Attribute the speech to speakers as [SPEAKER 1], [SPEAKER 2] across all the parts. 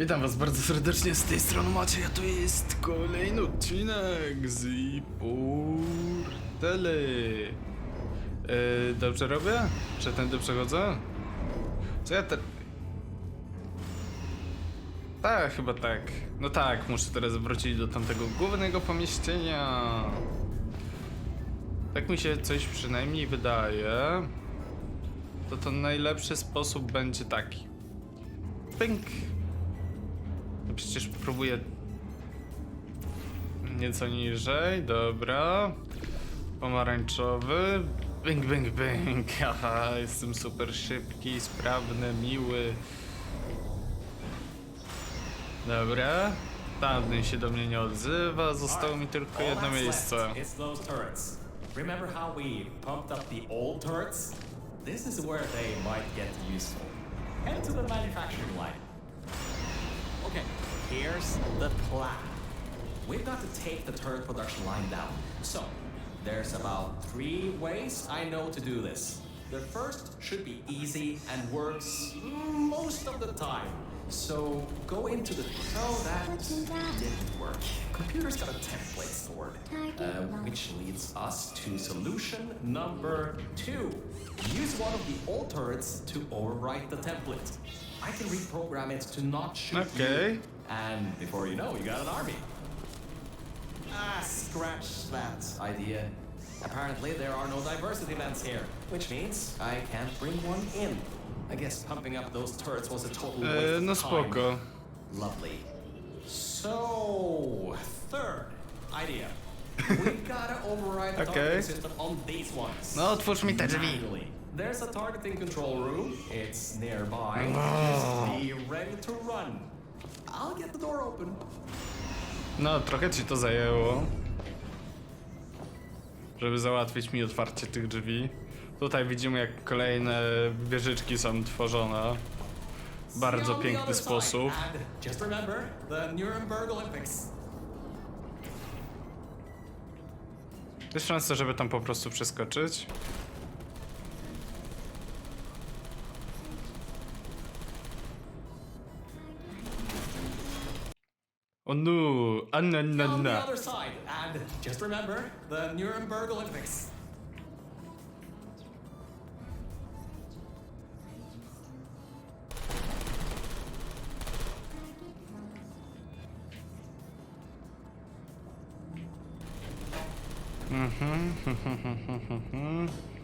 [SPEAKER 1] Witam was bardzo serdecznie z tej strony Macie, a to jest kolejny odcinek z Portele. E, dobrze robię? Czy tędy przechodzę? Co ja te... Tak, chyba tak. No tak, muszę teraz wrócić do tamtego głównego pomieszczenia. Tak mi się coś przynajmniej wydaje. To to najlepszy sposób będzie taki. Pink. Przecież próbuję nieco niżej, dobra. Pomarańczowy. Bing, bing, bing. Haha, jestem super szybki, sprawny, miły. Dobra. Tamten się do mnie nie odzywa, zostało mi tylko jedno miejsce.
[SPEAKER 2] Remember how we pumped up the old turrets? This is where they might get useful. Head to the manufacturing line. Okay, here's the plan. We've got to take the turret production line down. So, there's about three ways I know to do this. The first should be easy and works most of the time. So, go into the... Oh, that didn't work. Computer's got a template stored, uh, which leads us to solution number two. Use one of the old turrets to overwrite the template. I can reprogram it to not shoot
[SPEAKER 1] Okay.
[SPEAKER 2] you. And before you know, you got an army. Ah, scratch that idea. Apparently, there are no diversity events here, which means I can't bring one in. I guess pumping up those turrets was a total waste
[SPEAKER 1] E,
[SPEAKER 2] of
[SPEAKER 1] no
[SPEAKER 2] time.
[SPEAKER 1] spoko.
[SPEAKER 2] Lovely. So, third idea. We've gotta override the
[SPEAKER 1] Okay.
[SPEAKER 2] targeting system on these ones.
[SPEAKER 1] No, otwórz mi te drzwi.
[SPEAKER 2] There's a targeting control room. It's nearby.
[SPEAKER 1] Oh.
[SPEAKER 2] Just be ready to run. I'll get the door open.
[SPEAKER 1] No, trochę ci to zajęło. Żeby załatwić mi otwarcie tych drzwi. Tutaj widzimy, jak kolejne wieżyczki są tworzone. Bardzo piękny sposób.
[SPEAKER 2] And just remember the Nuremberg Olympics.
[SPEAKER 1] Jest szansa, żeby tam po prostu przeskoczyć. O no, a na na
[SPEAKER 2] On the
[SPEAKER 1] na.
[SPEAKER 2] other side. And just remember the Nuremberg Olympics.
[SPEAKER 1] I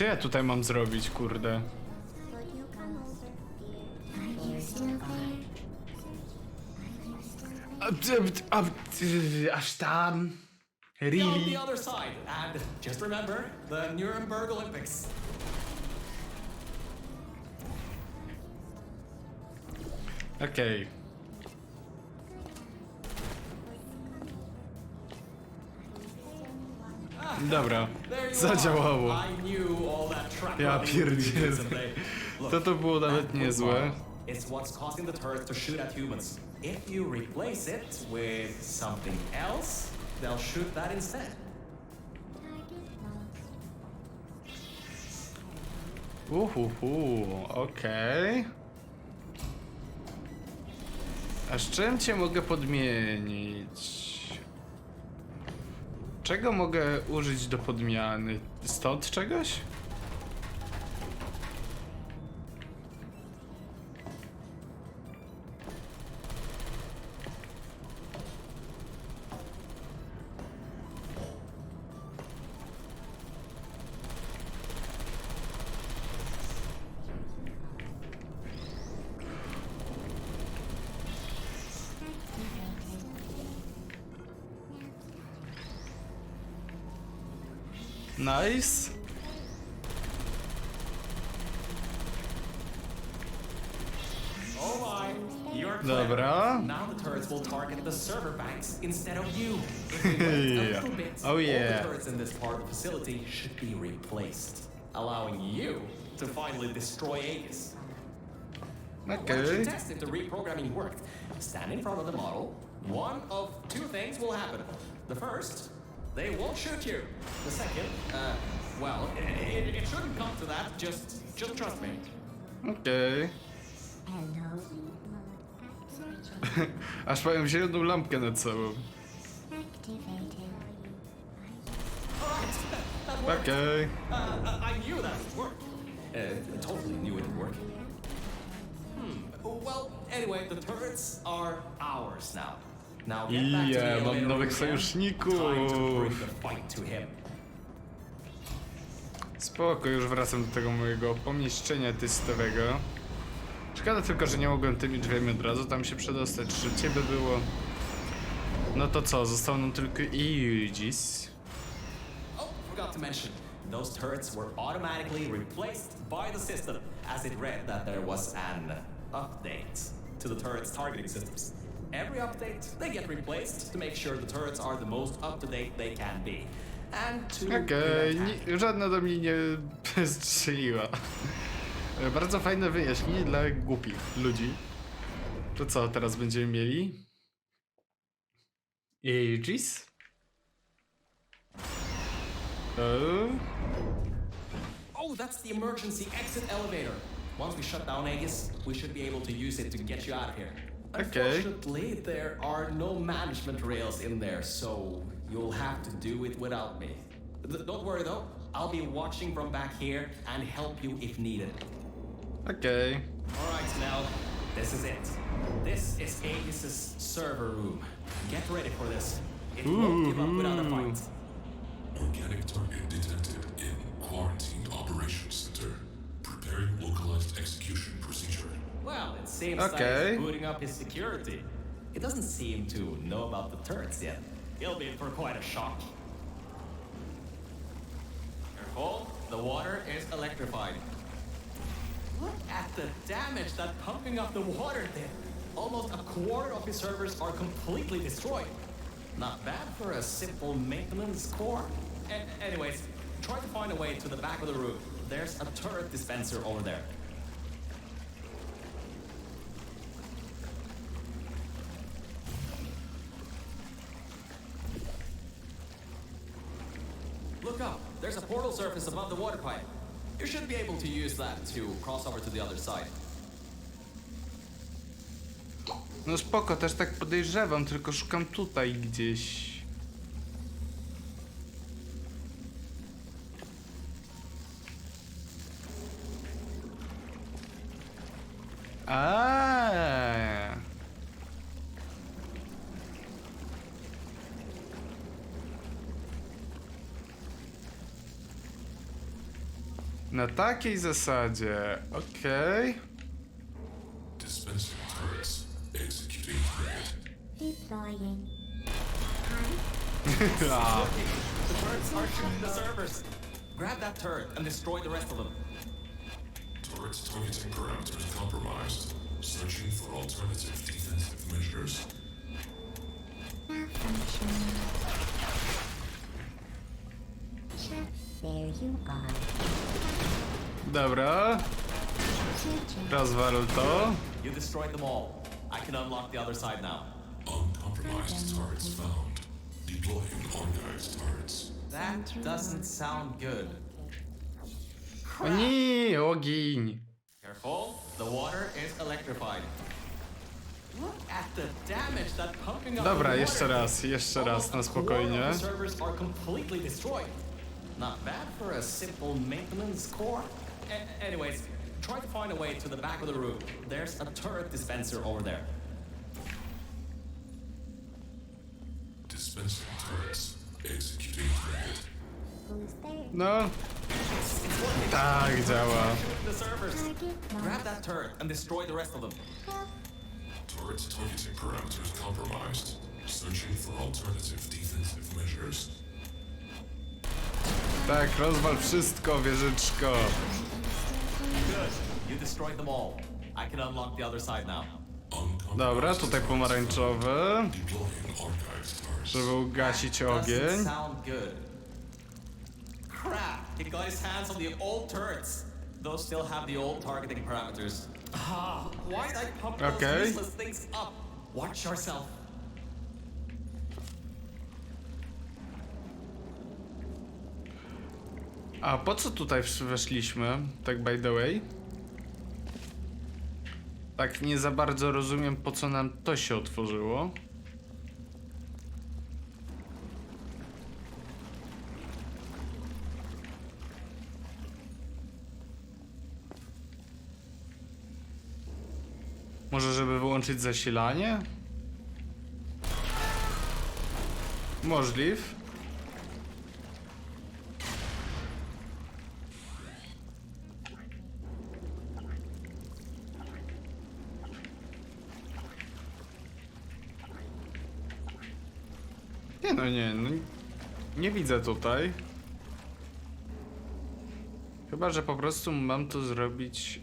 [SPEAKER 1] co ja tutaj mam zrobić, kurde? A, a, a, aż tam.
[SPEAKER 2] On
[SPEAKER 1] Really?
[SPEAKER 2] the other side. And just remember the Nuremberg Olympics.
[SPEAKER 1] Okej. Dobra, zadziałało. Ja pierdzielę. To to było nawet niezłe.
[SPEAKER 2] It's what's causing the turrets to shoot at humans. If you replace it with something else, they'll shoot that instead.
[SPEAKER 1] Uhuhu, okej. A z czym cię mogę podmienić? Czego mogę użyć do podmiany? Stąd czegoś?
[SPEAKER 2] Wait a
[SPEAKER 1] Yeah.
[SPEAKER 2] little bit,
[SPEAKER 1] Oh,
[SPEAKER 2] all
[SPEAKER 1] yeah.
[SPEAKER 2] the turrets in this part of the facility should be replaced, allowing you to finally destroy Aegis. Once you test if the reprogramming worked, stand in front of the model. One of two things will happen. The first, they won't shoot you. The second, uh, well, it, it, it shouldn't come to that. Just, just trust me.
[SPEAKER 1] Okej.
[SPEAKER 3] Searching.
[SPEAKER 1] Aż powiem zieloną lampkę sobą.
[SPEAKER 3] Activated.
[SPEAKER 2] Alright, that worked.
[SPEAKER 1] Okej.
[SPEAKER 2] Uh, uh, I knew that would work. Uh, totally knew it would work. Hmm. Well, anyway, the turrets are ours now. The
[SPEAKER 1] Yeah, mam nowych sojuszników. Spoko, już wracam do tego mojego pomieszczenia testowego. Szkoda tylko, że nie mogłem tymi drzwiami od razu tam się przedostać. Szybciej by było. No to co, został nam tylko Aegis.
[SPEAKER 2] Oh, forgot to mention. Those turrets were automatically replaced by the system as it read that there was an update to the turret's targeting systems. Every update, they get replaced to make sure the turrets are the most up to date they can be. And to
[SPEAKER 1] Okej,
[SPEAKER 2] prevent
[SPEAKER 1] żadna do mnie nie strzeliła. Bardzo fajne wyjaśnienie dla głupich ludzi. To co, teraz będziemy mieli? Aegis? O,
[SPEAKER 2] Oh, that's the emergency exit elevator. Once we shut down Aegis, we should be able to use it to get you out of here.
[SPEAKER 1] Okay.
[SPEAKER 2] Unfortunately, there are no management rails in there, so you'll have to do it without me. Th- don't worry though, I'll be watching from back here and help you if needed.
[SPEAKER 1] Okay.
[SPEAKER 2] Alright, Nell, this is it. This is Aegis's server room. Get ready for this. It won't give up without a fight.
[SPEAKER 4] Organic target detected in Quarantined Operations Center. Preparing localized execution procedure.
[SPEAKER 2] Well, it seems
[SPEAKER 1] Okay.
[SPEAKER 2] like he's booting up his security. He doesn't seem to know about the turrets yet. He'll be in for quite a shock. Careful, the water is electrified. Look at the damage that pumping up the water did. Almost a quarter of his servers are completely destroyed. Not bad for a simple maintenance core. A- anyways, try to find a way to the back of the room. There's a turret dispenser over there. Look up. Portal surface above the water pipe. You should be able to use that to cross over to the other side.
[SPEAKER 1] No spoko, też tak podejrzewam, tylko szukam tutaj gdzieś. A. Na takiej zasadzie, okej.
[SPEAKER 4] Dispensing turrets. Executing threat.
[SPEAKER 3] Deploying.
[SPEAKER 1] A.
[SPEAKER 2] The turrets are shooting the servers. Grab that turret and destroy the rest of them.
[SPEAKER 4] Turrets targeting parameters compromised. Searching for alternative defensive measures.
[SPEAKER 3] Malfunction. Check. There you are.
[SPEAKER 1] Dobra,
[SPEAKER 3] Searching.
[SPEAKER 1] rozwal to.
[SPEAKER 2] You destroyed them all. I can unlock the other side now.
[SPEAKER 4] Uncompromised turrets found. Deploying organized turrets.
[SPEAKER 2] That doesn't sound good.
[SPEAKER 1] O nie, ogień.
[SPEAKER 2] Careful, the water is electrified. Look at the damage that pumping up
[SPEAKER 1] Dobra,
[SPEAKER 2] the
[SPEAKER 1] jeszcze
[SPEAKER 2] water
[SPEAKER 1] raz,
[SPEAKER 2] did.
[SPEAKER 1] jeszcze raz,
[SPEAKER 2] Almost
[SPEAKER 1] na
[SPEAKER 2] a quarter
[SPEAKER 1] spokojnie.
[SPEAKER 2] of the servers are completely destroyed. Not bad for a simple maintenance core. A- anyways, try to find a way to the back of the room. There's a turret dispenser over there.
[SPEAKER 4] Dispensing turrets. Executing threat.
[SPEAKER 3] Who's there?
[SPEAKER 1] No, ah,
[SPEAKER 2] It's, it's working.
[SPEAKER 1] tak działa.
[SPEAKER 2] The servers.
[SPEAKER 3] Target
[SPEAKER 2] Grab
[SPEAKER 3] marked.
[SPEAKER 2] that turret and destroy the rest of them.
[SPEAKER 3] Help.
[SPEAKER 4] Turrets targeting parameters compromised. Searching for alternative defensive measures.
[SPEAKER 1] Tak, rozwal wszystko, wieżyczko.
[SPEAKER 2] Good. You destroyed them all. I can unlock the other side now.
[SPEAKER 1] Dobra, tutaj pomarańczowy, żeby ugasić
[SPEAKER 2] Doesn't
[SPEAKER 1] ogień.
[SPEAKER 2] sound good. Crap! He got his hands on the old turrets. Those still have the old targeting parameters. Ah, why did I pump those
[SPEAKER 1] Okay.
[SPEAKER 2] useless things up? Watch yourself.
[SPEAKER 1] A po co tutaj weszliśmy? Tak by the way? Tak nie za bardzo rozumiem po co nam to się otworzyło. Może żeby wyłączyć zasilanie? Możliw. Nie no nie, no nie widzę tutaj. Chyba, że po prostu mam to zrobić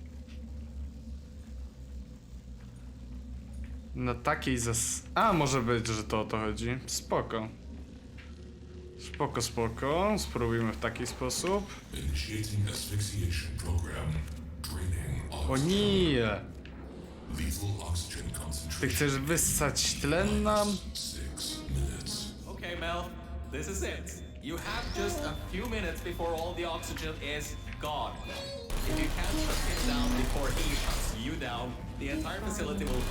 [SPEAKER 1] na takiej zas... A, może być, że to o to chodzi. Spoko. Spoko, spoko. Spróbujmy w taki sposób. O nie! Ty chcesz wyssać tlen nam?
[SPEAKER 2] This is it. You have just a few minutes before all the oxygen is gone. If you can't shut him down before he shuts you down, the entire facility will.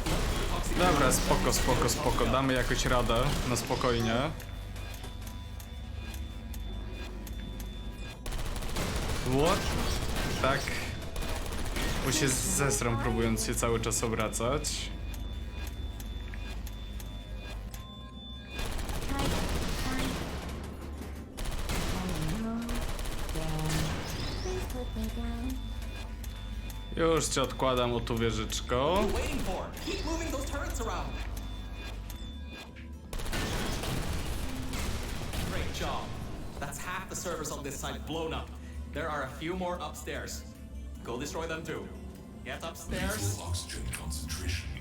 [SPEAKER 1] Dobra, spoko, spoko, spoko. Damy jakoś radę. Na spokojnie. What? Tak. Bo się zesram próbując się cały czas obracać. Już cię odkładam o tu wieżyczko.
[SPEAKER 2] waiting for? Keep moving those turrets around. Great job. That's half the servers on this site blown up. There are a few more upstairs. Go destroy them too. Get upstairs.
[SPEAKER 4] Lethal oxygen concentration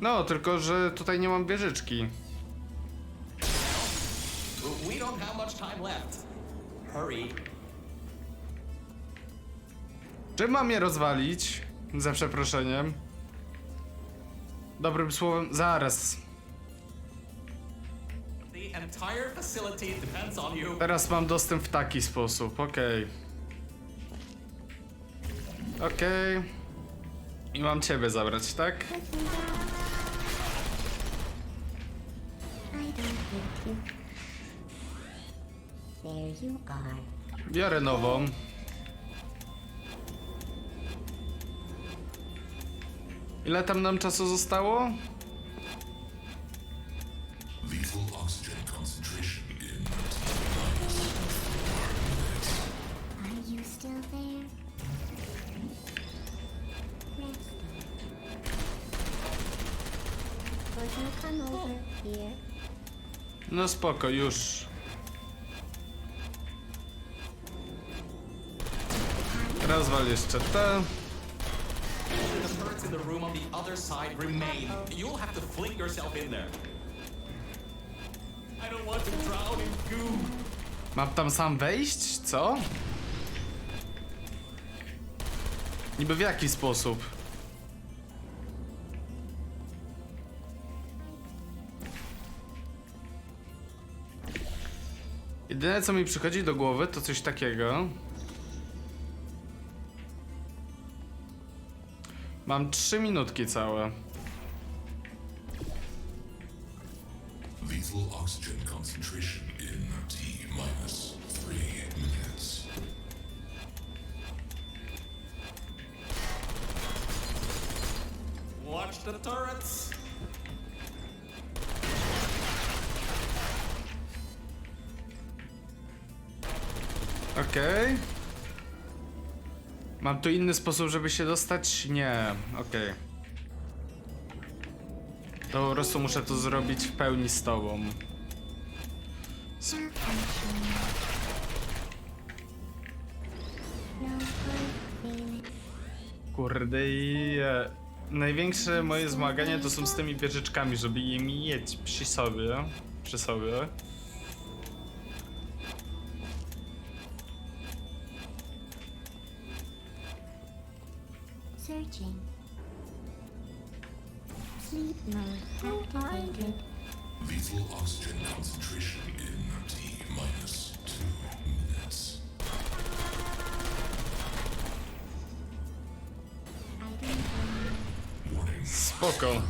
[SPEAKER 1] No, tylko że tutaj nie mam wieżyczki.
[SPEAKER 2] We don't have much time left. Hurry.
[SPEAKER 1] Czy mam je rozwalić? Za przeproszeniem. Dobrym słowem, zaraz.
[SPEAKER 2] The entire facility depends on you.
[SPEAKER 1] Teraz mam dostęp w taki sposób, okej. Okej. I mam ciebie zabrać, tak?
[SPEAKER 3] There you are.
[SPEAKER 1] Biorę nową. Ile tam nam czasu zostało?
[SPEAKER 3] Come over here?
[SPEAKER 1] No spoko, już. Rozwal jeszcze te.
[SPEAKER 2] The turrets in the room on the other side remain. You'll have to fling yourself in there. I don't want to drown in goo.
[SPEAKER 1] Mam tam sam wejść? Co? Niby w jaki sposób? Jedyne co mi przychodzi do głowy to coś takiego. Mam trzy minutki całe.
[SPEAKER 4] Lethal oxygen concentration in T minus three minutes.
[SPEAKER 2] Watch the turrets.
[SPEAKER 1] Okej. Mam tu inny sposób, żeby się dostać? Nie, okej. To po prostu muszę to zrobić w pełni z tobą. Kurde i... E, największe moje zmagania to są z tymi wieżyczkami, żeby je mieć przy sobie. Przy sobie.
[SPEAKER 3] Searching. Sleep mode activated.
[SPEAKER 4] Lethal oxygen concentration in T minus two minutes. Warning.
[SPEAKER 1] Spoko.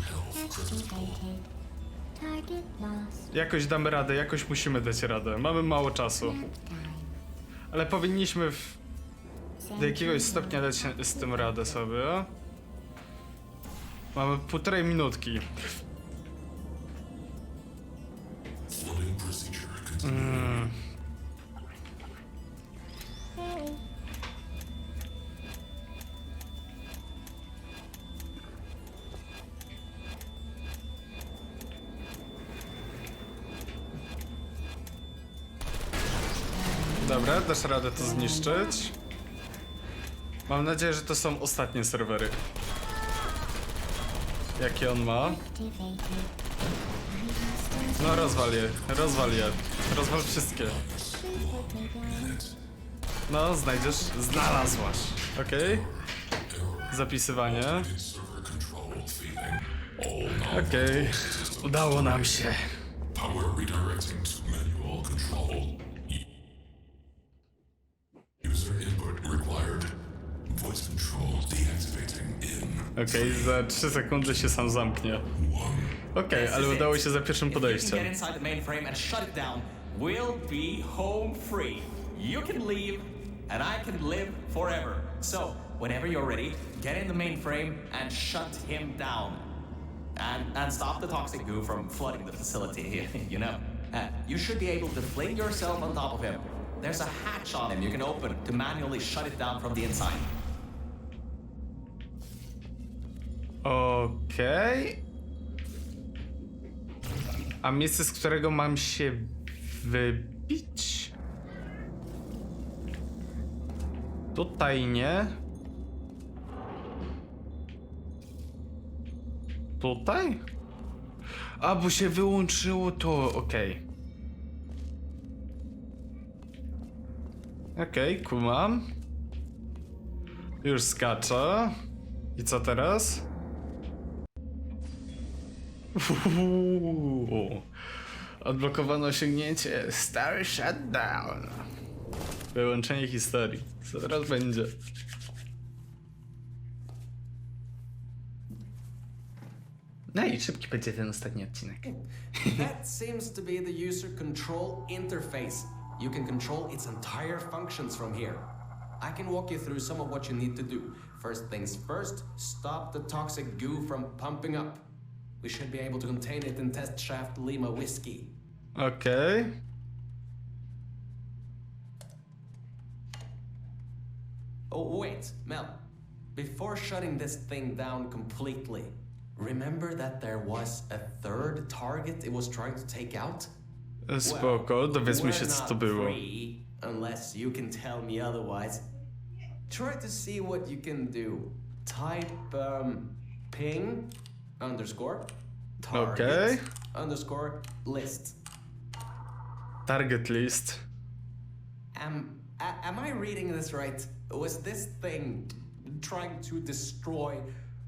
[SPEAKER 3] Activated. Target lost.
[SPEAKER 1] Jakoś damy radę, jakoś musimy dać radę. Mamy mało czasu.
[SPEAKER 3] Time.
[SPEAKER 1] Ale powinniśmy w, do jakiegoś stopnia dać z tym radę sobie. Mamy półtorej minutki.
[SPEAKER 3] Hey.
[SPEAKER 1] Dobra, dasz radę to zniszczyć. Mam nadzieję, że to są ostatnie serwery. Jakie on ma? No rozwal je, rozwal je. Rozwal wszystkie. No, znajdziesz? Znalazłaś. Okej. Zapisywanie. Okej. Udało nam się.
[SPEAKER 4] power redirecting to manual control. User input required. Voice control deactivating
[SPEAKER 1] Okej, za 3 sekundy się sam zamknie. Okej,
[SPEAKER 5] This
[SPEAKER 1] ale udało się za pierwszym podejściem.
[SPEAKER 5] we'll be home free. You can leave, and I can live forever. So, whenever you're ready, get in the mainframe and shut him down. And, and stop the toxic goo from flooding the facility, you know. Uh, you should be able to fling yourself on top of him. There's a hatch on him you can open to manually shut it down from the inside.
[SPEAKER 1] Okej. A miejsce, z którego mam się wybić? Tutaj nie. Tutaj? A, bo się wyłączyło to, okej. Okej, kumam. Już skaczę. I co teraz? Uuu. Odblokowano osiągnięcie Star Shutdown. Wyłączenie historii. Co teraz będzie? No i szybki będzie ten ostatni odcinek.
[SPEAKER 2] that seems to be the user control interface. You can control its entire functions from here. I can walk you through some of what you need to do. First things first, stop the toxic goo from pumping up. We should be able to contain it in test shaft Lima whiskey.
[SPEAKER 1] Okay.
[SPEAKER 2] Oh, wait, Mel. Before shutting this thing down completely, remember that there was a third target it was trying to take out?
[SPEAKER 1] Spoko, dowiedzmy się co to było.
[SPEAKER 2] Free, unless you can tell me otherwise. Try to see what you can do. Type um, ping underscore target
[SPEAKER 1] Okay.
[SPEAKER 2] underscore list.
[SPEAKER 1] Target list.
[SPEAKER 2] Am am I reading this right? Was this thing trying to destroy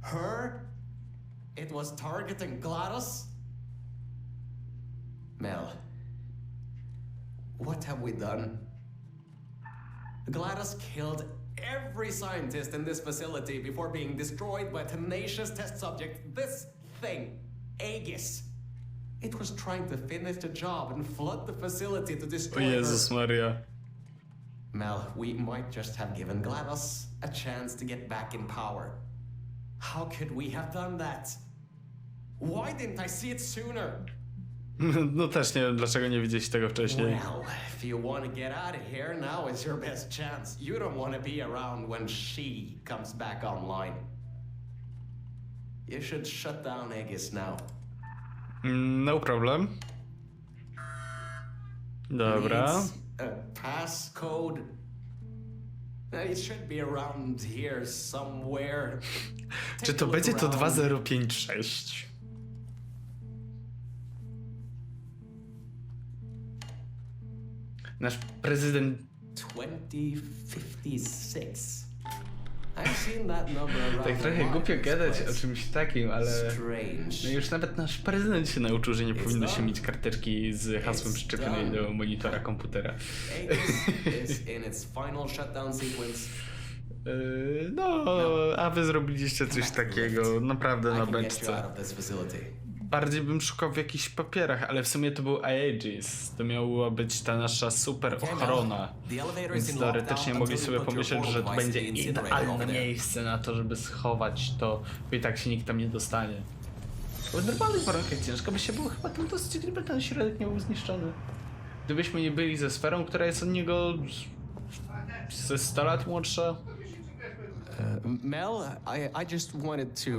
[SPEAKER 2] her? It was targeting Gladys? Mel, what have we done? Gladys killed every scientist in this facility before being destroyed by a tenacious test subject. This thing, Aegis. It was trying to finish the job and flood the facility to destroy oh, her.
[SPEAKER 1] Jezus Maria.
[SPEAKER 2] Mel, we might just have given GLaDOS a chance to get back in power. How could we have done that? Why didn't I see it sooner?
[SPEAKER 1] No też nie wiem dlaczego nie widzieliście tego wcześniej.
[SPEAKER 2] Well, if you want to get out of here, now is your best chance. You don't want to be around when she comes back online. You should shut down Aegis now.
[SPEAKER 1] Mm, No problem. Dobra.
[SPEAKER 2] Needs a passcode. Uh, It should be around here somewhere.
[SPEAKER 1] Czy
[SPEAKER 2] Take
[SPEAKER 1] to
[SPEAKER 2] a look
[SPEAKER 1] będzie to
[SPEAKER 2] around.
[SPEAKER 1] 2056? Nasz prezydent
[SPEAKER 2] 2056. I've seen that number
[SPEAKER 1] tak trochę głupio gadać o czymś takim, ale no już nawet nasz prezydent się nauczył, że nie powinno się mieć karteczki z hasłem przyczepionej do monitora komputera.
[SPEAKER 2] Sequence.
[SPEAKER 1] Yy, no, a wy zrobiliście coś takiego, naprawdę na beczce. Bardziej bym szukał w jakichś papierach, ale w sumie to był Aegis. To miała być ta nasza super ochrona. Więc teoretycznie mogli sobie pomyśleć, że to będzie idealne miejsce na to, żeby schować to, bo i tak się nikt tam nie dostanie. Bo w normalnych warunkach ciężko by się było chyba tam dostać, gdyby ten środek nie był zniszczony. Gdybyśmy nie byli ze sferą, która jest od niego ze 100 lat młodsza.
[SPEAKER 2] Mel, I, I just wanted to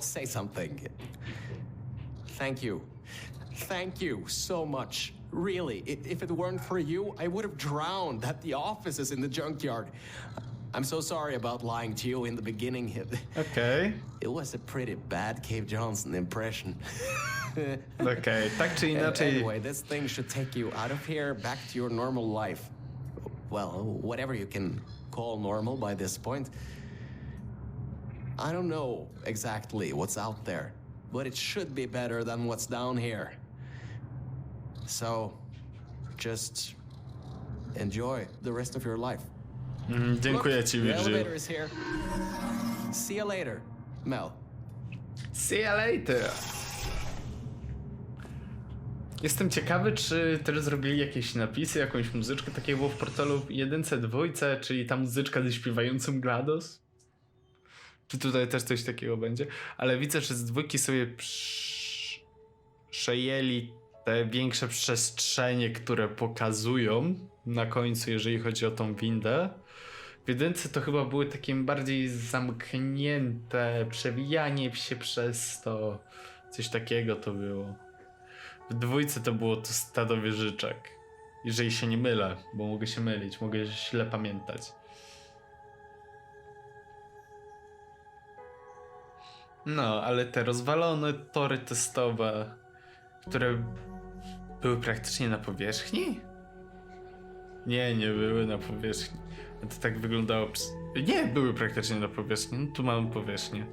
[SPEAKER 2] say something. Thank you. Thank you so much. Really, if it weren't for you, I would have drowned at the offices in the junkyard. I'm so sorry about lying to you in the beginning.
[SPEAKER 1] Okay.
[SPEAKER 2] It was a pretty bad Cave Johnson impression.
[SPEAKER 1] okej, tak czy inaczej.
[SPEAKER 2] Anyway, this thing should take you out of here, back to your normal life. Well, whatever you can call normal by this point. I don't know exactly what's out there, but it should be better than what's down here. So, just enjoy the rest of your life.
[SPEAKER 1] Mm, Dziękuję ci,
[SPEAKER 2] the
[SPEAKER 1] Virgil.
[SPEAKER 2] elevator is here. See you later, Mel.
[SPEAKER 1] See you later. Jestem ciekawy, czy też zrobili jakieś napisy, jakąś muzyczkę, tak jak było w portalu jedynce, dwójce, czyli ta muzyczka ze śpiewającym GLaDOS? Czy tutaj też coś takiego będzie? Ale widzę, że z dwójki sobie prz... przejęli te większe przestrzenie, które pokazują na końcu, jeżeli chodzi o tą windę. W jedynce to chyba były takie bardziej zamknięte, przewijanie się przez to. Coś takiego to było. W dwójce to było to stado wieżyczek. Jeżeli się nie mylę, bo mogę się mylić, mogę źle pamiętać. No, ale te rozwalone tory testowe, które były praktycznie na powierzchni? Nie, nie były na powierzchni. To tak wyglądało. Nie, były praktycznie na powierzchni. No tu mamy powierzchnię.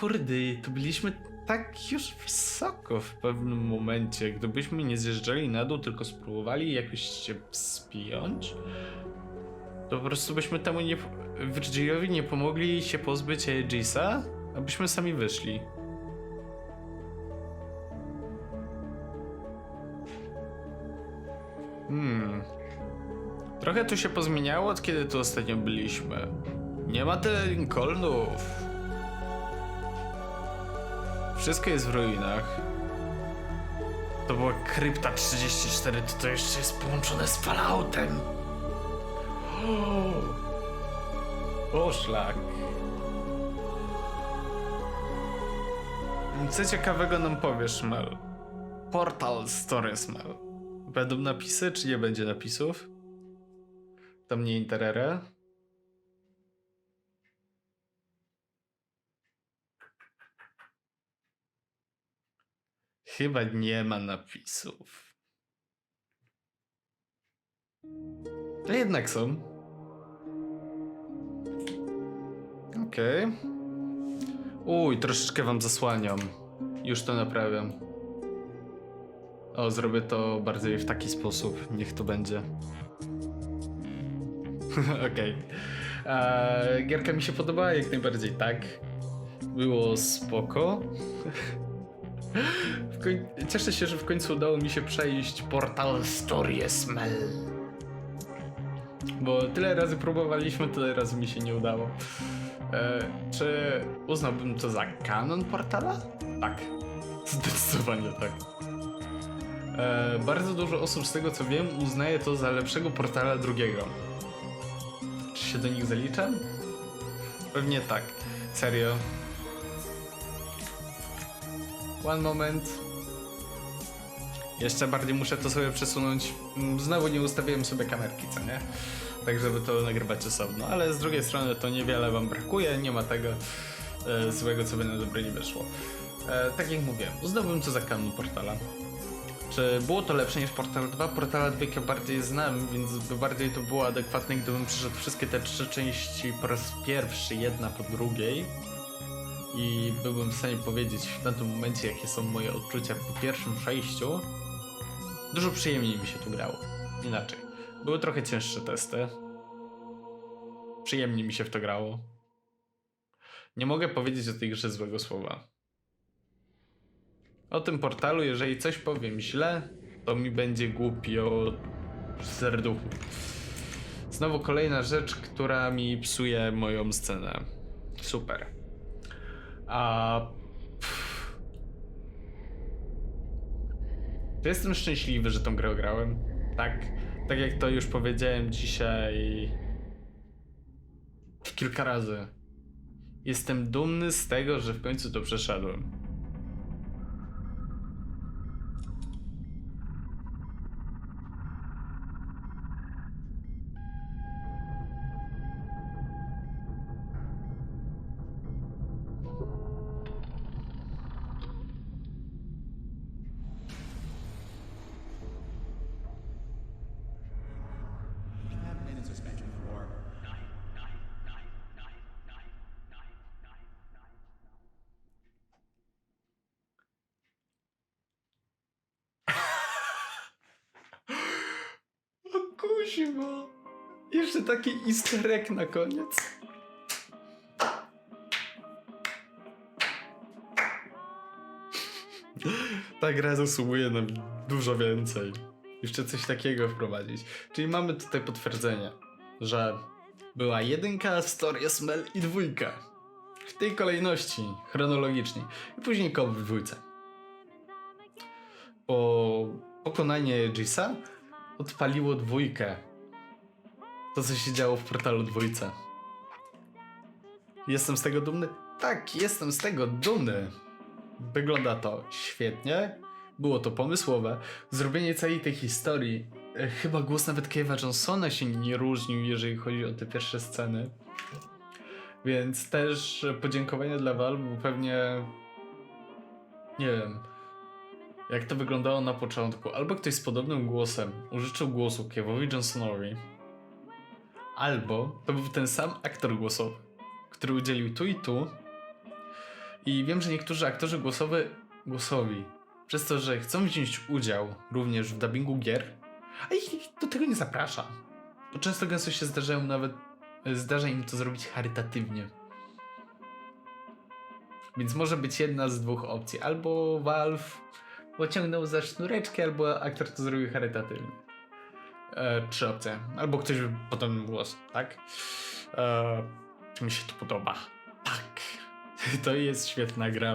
[SPEAKER 1] Kurde, to byliśmy tak już wysoko w pewnym momencie. Gdybyśmy nie zjeżdżali na dół, tylko spróbowali jakoś się wspiąć, to po prostu byśmy temu nie. Virgilowi nie pomogli się pozbyć Aegisa, abyśmy sami wyszli. Hmm. Trochę tu się pozmieniało od kiedy tu ostatnio byliśmy. Nie ma tyle Lincolnów. Wszystko jest w ruinach. To była krypta 34, to to jeszcze jest połączone z Falloutem. O, o szlak. Co ciekawego nam powiesz, Mel? Portal Stories, Mel. Będą napisy, czy nie będzie napisów? To mnie interere. Chyba nie ma napisów. To jednak są. Okej. Uj, troszeczkę wam zasłaniam. Już to naprawiam. O, zrobię to bardziej w taki sposób. Niech to będzie. Okej. Okay. Gierka mi się podobała jak najbardziej, tak. Było spoko. Cieszę się, że w końcu udało mi się przejść portal Stories Mel. Bo tyle razy próbowaliśmy, tyle razy mi się nie udało. E, czy uznałbym to za kanon portala? Tak. Zdecydowanie tak. E, bardzo dużo osób z tego co wiem uznaje to za lepszego portala drugiego. Czy się do nich zaliczam? Pewnie tak. Serio. One moment. Jeszcze bardziej muszę to sobie przesunąć. Mm, Znowu nie ustawiłem sobie kamerki, co nie? Tak, żeby to nagrywać osobno. Ale z drugiej strony to niewiele wam brakuje, nie ma tego e, złego, co by na dobre nie wyszło. E, tak jak mówiłem, uznałbym to za kanon Portala. Czy było to lepsze niż Portal 2? Portala 2 bardziej znam, więc by bardziej to było adekwatne, gdybym przeszedł wszystkie te trzy części po raz pierwszy, jedna po drugiej. I byłbym w stanie powiedzieć w tym momencie, jakie są moje odczucia po pierwszym przejściu. Dużo przyjemniej mi się tu grało. Inaczej. Były trochę cięższe testy. Przyjemnie mi się w to grało. Nie mogę powiedzieć o tej grze złego słowa. O tym portalu, jeżeli coś powiem źle, to mi będzie głupio w serduchu. Znowu kolejna rzecz, która mi psuje moją scenę. Super. A. pff. Jestem szczęśliwy, że tą grę grałem. Tak. Tak jak to już powiedziałem dzisiaj. Kilka razy. Jestem dumny z tego, że w końcu to przeszedłem. O kuźmo. Jeszcze taki easter egg na koniec. Ta gra zasługuje na dużo więcej. Jeszcze coś takiego wprowadzić. Czyli mamy tutaj potwierdzenie, że była jedynka, Story Smell i dwójka. W tej kolejności, chronologicznej. I później kop w dwójce. Po pokonanie Jisa odpaliło dwójkę. To, co się działo w portalu dwójce. Jestem z tego dumny? Tak, jestem z tego dumny. Wygląda to świetnie. Było to pomysłowe. Zrobienie całej tej historii. e, Chyba głos nawet Keva Johnsona się nie różnił, jeżeli chodzi o te pierwsze sceny. Więc też podziękowanie dla Valve, bo pewnie. Nie wiem. Jak to wyglądało na początku. Albo ktoś z podobnym głosem użyczył głosu Kevowi Johnsonowi, albo to był ten sam aktor głosowy, który udzielił tu i tu. I wiem, że niektórzy aktorzy głosowy, głosowi, przez to, że chcą wziąć udział również w dubbingu gier, a ich do tego nie zaprasza. Bo często gęsto się zdarzają nawet, zdarza im to zrobić charytatywnie. Więc może być jedna z dwóch opcji. Albo Valve pociągnął za sznureczkę, albo aktor to zrobił charytatywnie. E, trzy opcje. Albo ktoś potem głos, tak? E, czy mi się to podoba? Tak. To jest świetna gra.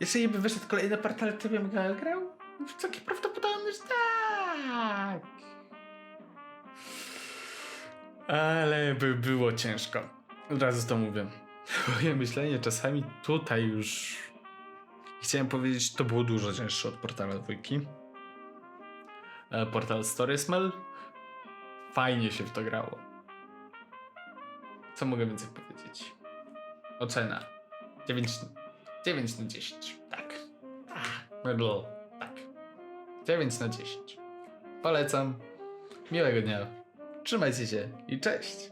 [SPEAKER 1] Jeżeli by wyszedł kolejny portal, to bym go grał? Wysokie prawdopodobne, że tak. Ale by było ciężko. Od razu to mówię. Moje myślenie czasami tutaj już Chciałem powiedzieć, to było dużo cięższe od portala dwójki. E, Portal Story Smell. Fajnie się w to grało. Co mogę więcej powiedzieć? Ocena. 9, 9 na 10. Tak. Medal. Tak. 9 na 10. Polecam. Miłego dnia. Trzymajcie się i cześć.